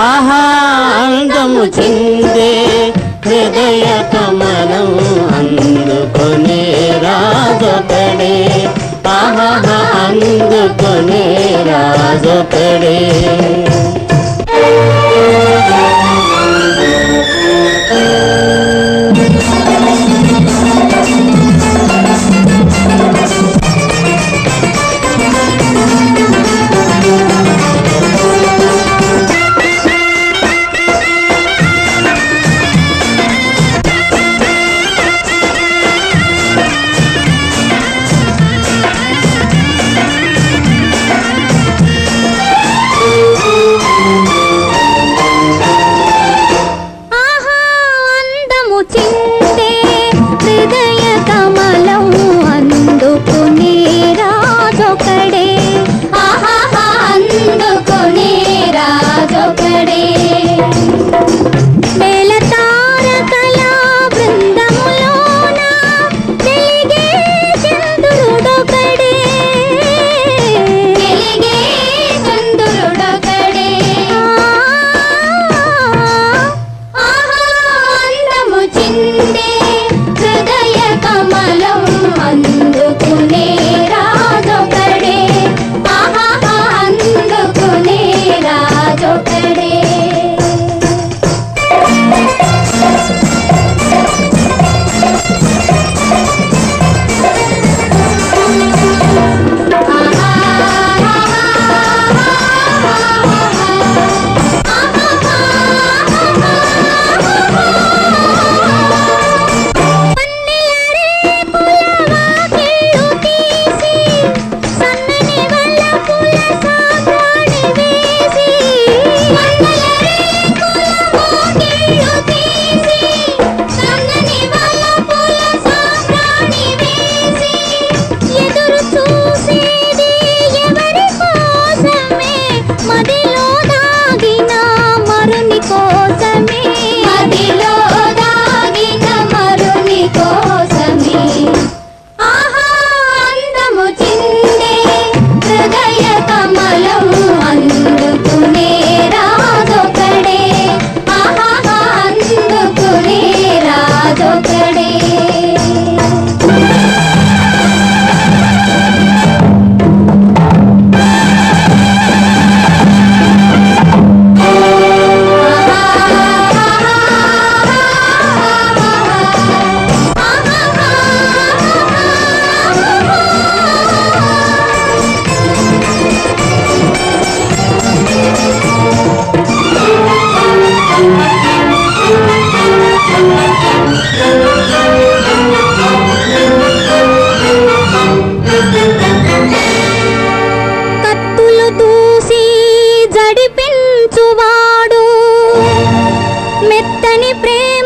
ఆహా అందము చెందే హృదయ కమలం అందుకునే రాజపడే ఆహా అందుకునే రాజపడే you. మెత్తని ప్రేమ